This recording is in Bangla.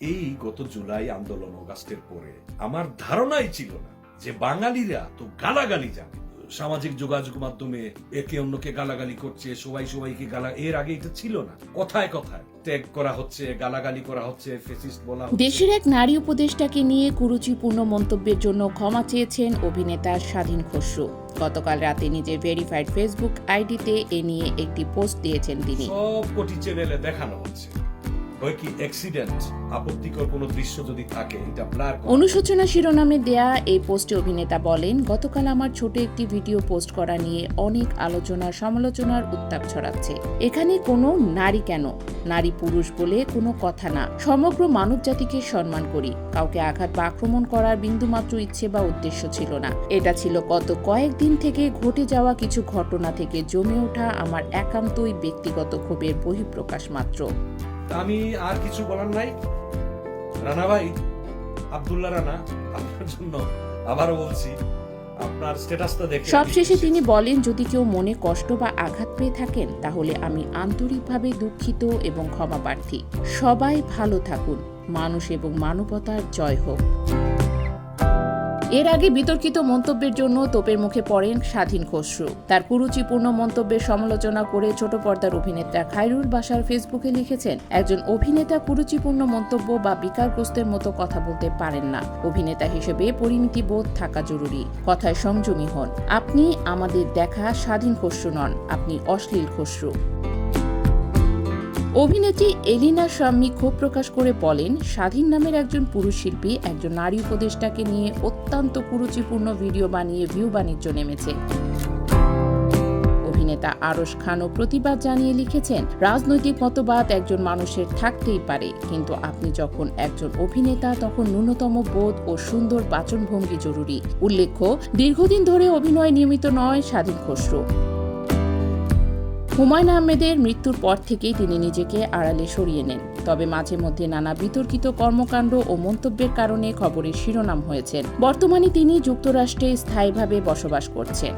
এই গত জুলাই আন্দোলন অগাস্টের পরে আমার ধারণাই ছিল না যে বাঙালিরা তো গালাগালি জানে। সামাজিক যোগাযোগ মাধ্যমে একে অন্যকে গালাগালি করছে সবাই সবাইকে গালা এর আগে এটা ছিল না। কথায় কথায় ট্যাগ করা হচ্ছে গালাগালি করা হচ্ছে ফেসিস্ট বলা দেশের এক নারী উপদেষ্টাকে নিয়ে কুরুচিপূর্ণ মন্তব্যের জন্য ক্ষমা চেয়েছেন অভিনেতা স্বাধীন খসরু। গতকাল রাতে নিজের ভেরিফাইড ফেসবুক আইডিতে এ নিয়ে একটি পোস্ট দিয়েছেন তিনি। সব কোটি চ্যানেলে দেখানো হচ্ছে। অনুশোচনা শিরোনামে দেয়া এই পোস্টে অভিনেতা বলেন, গতকাল আমার ছোট একটি ভিডিও পোস্ট করা নিয়ে অনেক আলোচনা, সমালোচনার উত্তাপ ছড়াচ্ছে। এখানে কোনো নারী কেন? নারী পুরুষ বলে কোনো কথা না। সমগ্র মানব জাতিকে সম্মান করি। কাউকে আঘাত বা আক্রমণ করার বিন্দুমাত্র ইচ্ছে বা উদ্দেশ্য ছিল না। এটা ছিল গত কয়েকদিন থেকে ঘটে যাওয়া কিছু ঘটনা থেকে জমে ওঠা আমার একান্তই ব্যক্তিগত ক্ষোভের বহিঃপ্রকাশ মাত্র। আমি আর কিছু বলার নাই। রানা ভাই আবদুল্লাহ রানা আপনার জন্য আবারও বলছি আপনার স্ট্যাটাসটা দেখে সবশেষে তিনি বলেন যদি কেউ মনে কষ্ট বা আঘাত পেয়ে থাকেন তাহলে আমি আন্তরিকভাবে দুঃখিত এবং ক্ষমা প্রার্থী সবাই ভালো থাকুন। মানুষ এবং মানবতার জয় হোক। এর আগে বিতর্কিত মন্তব্যের জন্য তোপের মুখে পড়েন স্বাধীন খসরু। তার কুরুচিপূর্ণ মন্তব্যের সমালোচনা করে ছোট পর্দার অভিনেতা খায়রুল বাসার ফেসবুকে লিখেছেন, একজন অভিনেতা কুরুচিপূর্ণ মন্তব্য বা বিকারগ্রস্তের মতো কথা বলতে পারেন না। অভিনেতা হিসেবে পরিমিতি বোধ থাকা জরুরি। কথায় সংযমী হন। আপনি আমাদের দেখা স্বাধীন খসরু নন। আপনি অশ্লীল খসরু। অভিনেত্রী এলিনা শাম্মী ক্ষোভ প্রকাশ করে বলেন, স্বাধীন নামের একজন পুরুষ শিল্পী একজন নারী উপদেষ্টাকে নিয়ে অত্যন্ত কুরুচিপূর্ণ ভিডিও বানিয়ে ভিউ বাণিজ্য নেমেছে। অভিনেতা আরশ খানও প্রতিবাদ জানিয়ে লিখেছেন, রাজনৈতিক মতবাদ একজন মানুষের থাকতেই পারে, কিন্তু আপনি যখন একজন অভিনেতা, তখন ন্যূনতম বোধ ও সুন্দর বাচনভঙ্গি জরুরি। উল্লেখ্য, দীর্ঘদিন ধরে অভিনয় নিয়মিত নয়, স্বাধীন খসরু হুমায়ুন আহমেদের মৃত্যুর পর থেকেই তিনি নিজেকে আড়ালে সরিয়ে নেন। তবে মাঝে মধ্যে নানা বিতর্কিত কর্মকাণ্ড ও মন্তব্যের কারণে খবরের শিরোনাম হয়েছেন বর্তমানে তিনি যুক্তরাষ্ট্রে স্থায়ীভাবে বসবাস করছেন।